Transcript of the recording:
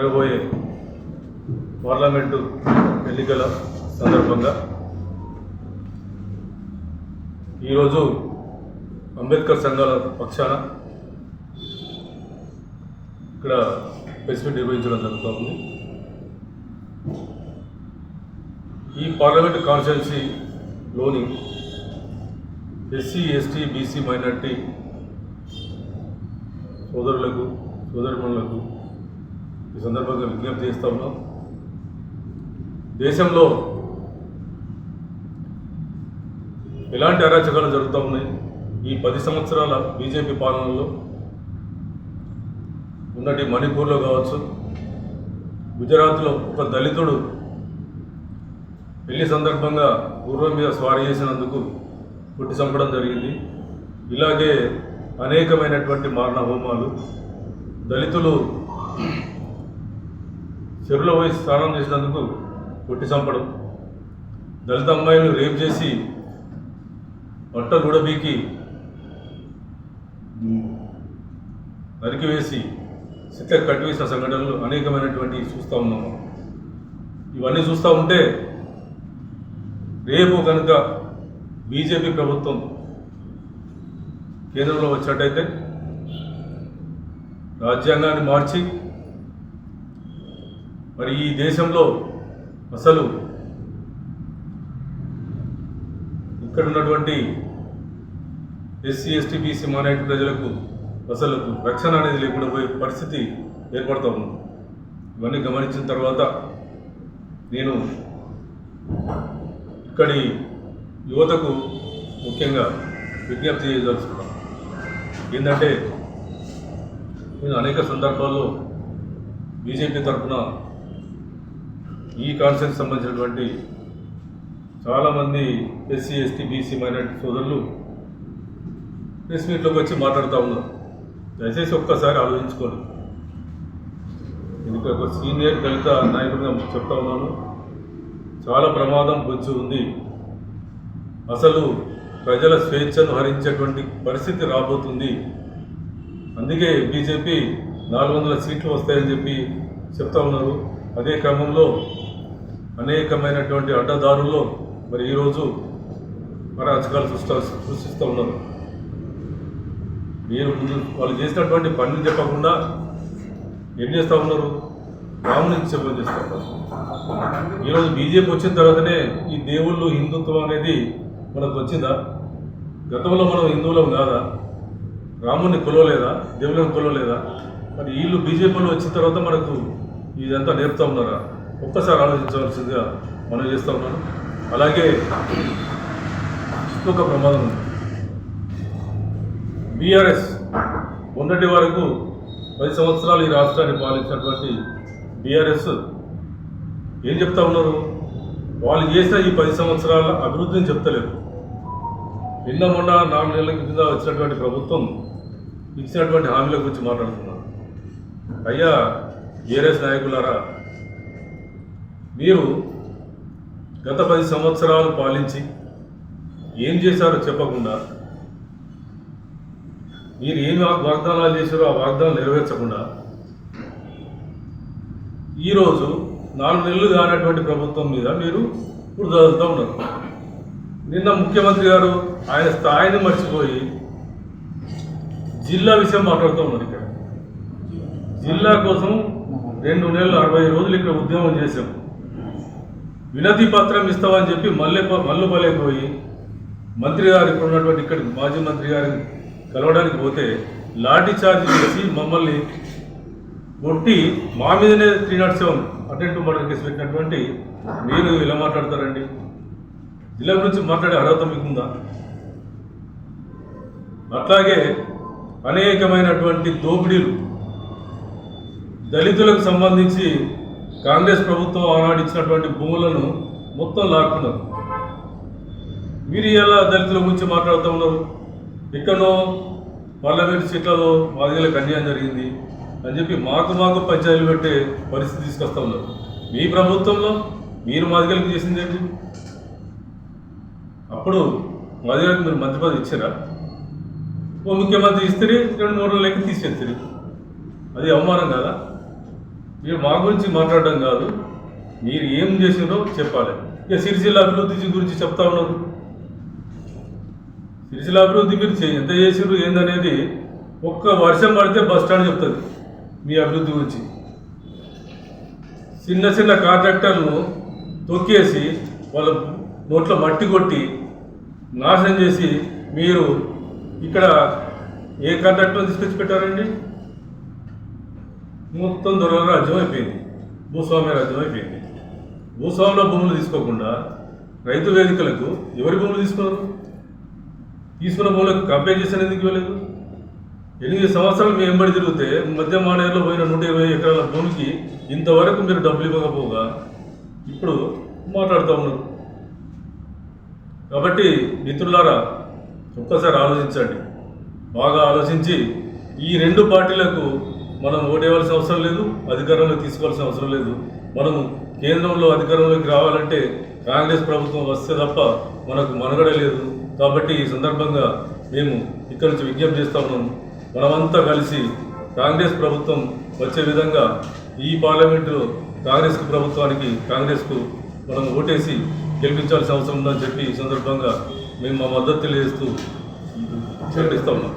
జరగబోయే పార్లమెంటు ఎన్నికల సందర్భంగా ఈరోజు అంబేద్కర్ సంఘాల పక్షాన ఇక్కడ ప్రెస్ మీట్ నిర్వహించడం జరుగుతూ ఉంది ఈ పార్లమెంట్ కాన్స్టిట్యున్సీలోని ఎస్సీ ఎస్టీ బీసీ మైనార్టీ సోదరులకు సోదరుమణులకు ఈ సందర్భంగా విజ్ఞప్తి చేస్తా ఉన్నాం. దేశంలో ఎలాంటి అరాచకాలు జరుగుతూ ఉన్నాయి? ఈ పది సంవత్సరాల బీజేపీ పాలనలో ఉన్నటి మణిపూర్లో కావచ్చు గుజరాత్లో ఒక దళితుడు పెళ్ళి సందర్భంగా పూర్వం మీద స్వారీ చేసినందుకు పుట్టి చంపడం జరిగింది. ఇలాగే అనేకమైనటువంటి మారణ హోమాలు దళితులు చెరువులో పోయి స్నానం చేసినందుకు కొట్టి చంపడం దళిత అమ్మాయిలను రేప్ చేసి బట్టలు ఉడబీకి నరికివేసి సిక్క కట్టివేసిన సంఘటనలు అనేకమైనటువంటి చూస్తూ ఉన్నాము. ఇవన్నీ చూస్తూ ఉంటే రేపు కనుక బీజేపీ ప్రభుత్వం కేంద్రంలో వచ్చినట్టయితే రాజ్యాంగాన్ని మార్చి మరి ఈ దేశంలో అసలు ఇక్కడ ఉన్నటువంటి ఎస్సీ ఎస్టీ బీసీ మైనారిటీ ప్రజలకు అసలు రక్షణ అనేది లేకుండా పోయే పరిస్థితి ఏర్పడుతూ ఉంది. ఇవన్నీ గమనించిన తర్వాత నేను ఇక్కడి యువతకు ముఖ్యంగా విజ్ఞప్తి చేయదలుచుకున్నాను ఏంటంటే నేను అనేక సందర్భాల్లో బీజేపీ తరఫున ఈ కాన్సెప్ట్ సంబంధించినటువంటి చాలామంది ఎస్సీ ఎస్టీ బీసీ మైనారిటీ సోదరులు ప్రెస్ మీట్లోకి వచ్చి మాట్లాడుతూ ఉన్నారు. దయచేసి ఒక్కసారి ఆలోచించుకోండి. నేను ఒక సీనియర్ దళిత నాయకుడిగా చెప్తా ఉన్నాను. చాలా ప్రమాదం పొంచి ఉంది. అసలు ప్రజల స్వేచ్ఛను హరించేటువంటి పరిస్థితి రాబోతుంది. అందుకే బీజేపీ నాలుగు వందల సీట్లు వస్తాయని చెప్పి చెప్తా ఉన్నారు. అదే క్రమంలో అనేకమైనటువంటి అడ్డదారుల్లో మరి ఈరోజు అరాచకాలు సృష్ట సృష్టిస్తూ ఉన్నారు. మీరు ముందు వాళ్ళు చేసినటువంటి పనులు చెప్పకుండా ఏం చేస్తూ ఉన్నారు? రాముని చెప్పని చేస్తూ ఉన్నారు. ఈరోజు బీజేపీ వచ్చిన తర్వాతనే ఈ దేవుళ్ళు హిందుత్వం అనేది మనకు వచ్చిందా? గతంలో మనం హిందువులం కాదా? రాముని కొలవలేదా? దేవుళ్ళని కొలవలేదా? మరి వీళ్ళు బీజేపీలో వచ్చిన తర్వాత మనకు ఇదంతా నేర్పుతా ఉన్నారా? ఒక్కసారి ఆలోచించవలసిందిగా మనం చేస్తూ ఉన్నాను. అలాగే ఇంకొక ప్రమాదం ఉంది. బీఆర్ఎస్ మొన్నటి వరకు పది సంవత్సరాలు ఈ రాష్ట్రాన్ని పాలించినటువంటి బీఆర్ఎస్ ఏం చెప్తా ఉన్నారు? వాళ్ళు చేసిన ఈ పది సంవత్సరాల అభివృద్ధిని చెప్తలేరు నిన్న మొన్న నాలుగు నెలల కింద వచ్చినటువంటి ప్రభుత్వం ఇచ్చినటువంటి హామీల గురించి మాట్లాడుతున్నారు. అయ్యా ఏఎస్ నాయకులారా మీరు గత పది సంవత్సరాలు పాలించి ఏం చేశారో చెప్పకుండా మీరు ఏం వాగ్దానాలు చేశారో ఆ వాగ్దానాలు నెరవేర్చకుండా ఈరోజు నాలుగు నెలలు కానటువంటి ప్రభుత్వం మీద మీరు ఇప్పుడు చదువుతూ ఉన్నారు. నిన్న ముఖ్యమంత్రి గారు ఆయన స్థాయిని మర్చిపోయి జిల్లా విషయం మాట్లాడుతూ ఉన్నారు ఇక్కడ. జిల్లా కోసం రెండు నెలలు అరవై రోజులు ఇక్కడ ఉద్యమం చేశాం. వినతి పత్రం ఇస్తామని చెప్పి మల్లె మల్లుపల్లె పోయి మంత్రి గారు ఇక్కడ ఉన్నటువంటి ఇక్కడ మాజీ మంత్రి గారిని కలవడానికి పోతే లాఠీ చార్జ్ చేసి మమ్మల్ని కొట్టి మా మీదనే three not seven attempt murder case పెట్టినటువంటి మీరు ఇలా మాట్లాడతారండి? జిల్లా గురించి మాట్లాడే అర్హత మీకుందా? అట్లాగే అనేకమైనటువంటి దోపిడీలు దళితులకు సంబంధించి కాంగ్రెస్ ప్రభుత్వం ఆనాడు ఇచ్చినటువంటి భూములను మొత్తం లాక్కున్నారు. మీరు ఎలా దళితుల గురించి మాట్లాడుతూ ఉన్నారు? ఎక్కడో పార్లమెంట్ సీట్లలో మాదిగలకు అన్యాయం జరిగింది అని చెప్పి మాకు మాకు పంచాయతీలు పెట్టే పరిస్థితి తీసుకొస్తా ఉన్నారు. మీ ప్రభుత్వంలో మీరు మాదిగలకు చేసింది ఏంటి? అప్పుడు మాదిగలకు మీరు మంత్రి పదవి ఇచ్చారా? ఓ ముఖ్యమంత్రి ఇస్తే రెండు మూడు రోజులకి తీసేస్తారు. అది అవమానం కదా? మీరు మా గురించి మాట్లాడడం కాదు. మీరు ఏం చేసినారో చెప్పాలి. ఇక సిరిసిల్ల అభివృద్ధి గురించి చెప్తా ఉన్నారు. సిరిసిల్ల అభివృద్ధి మీరు ఎంత చేసారు ఏందనేది ఒక్క వర్షం పడితే బస్ స్టాండ్ చెప్తుంది మీ అభివృద్ధి గురించి. చిన్న చిన్న కాంట్రాక్టర్ను తొక్కేసి వాళ్ళ నోట్లో మట్టి కొట్టి నాశనం చేసి మీరు ఇక్కడ ఏ కాంట్రాక్టర్ తీసుకొచ్చి పెట్టారండి? మొత్తం దొరల రాజ్యం అయిపోయింది. భూస్వామ్య రాజ్యం అయిపోయింది. భూస్వాముల భూములు తీసుకోకుండా రైతు వేదికలకు ఎవరి భూములు తీసుకున్నారు? తీసుకున్న భూములకు కంపేర్ చేసిన ఎందుకు ఇవ్వలేదు? ఎనిమిది సంవత్సరాలు మీ వెంబడి తిరిగితే మధ్య మానేరులో పోయిన నూట ఇరవై ఎకరాల భూమికి ఇంతవరకు మీరు డబ్బులు ఇవ్వకపోగా ఇప్పుడు మాట్లాడుతూ ఉన్నారు. కాబట్టి మిత్రులారా ఒక్కసారి ఆలోచించండి. బాగా ఆలోచించి ఈ రెండు పార్టీలకు మనం ఓటేయవలసిన అవసరం లేదు అధికారంలో తీసుకోవాల్సిన అవసరం లేదు. మనం కేంద్రంలో అధికారంలోకి రావాలంటే కాంగ్రెస్ ప్రభుత్వం వస్తే తప్ప మనకు మనుగడ లేదు. కాబట్టి ఈ సందర్భంగా మేము ఇక్కడి నుంచి విజ్ఞప్తి చేస్తా ఉన్నాం. మనమంతా కలిసి కాంగ్రెస్ ప్రభుత్వం వచ్చే విధంగా ఈ పార్లమెంటులో కాంగ్రెస్ ప్రభుత్వానికి కాంగ్రెస్కు మనం ఓటేసి గెలిపించాల్సిన అవసరం ఉందని చెప్పి ఈ సందర్భంగా మేము మా మద్దతు తెలియజేస్తూ ప్రకటిస్తా ఉన్నాం.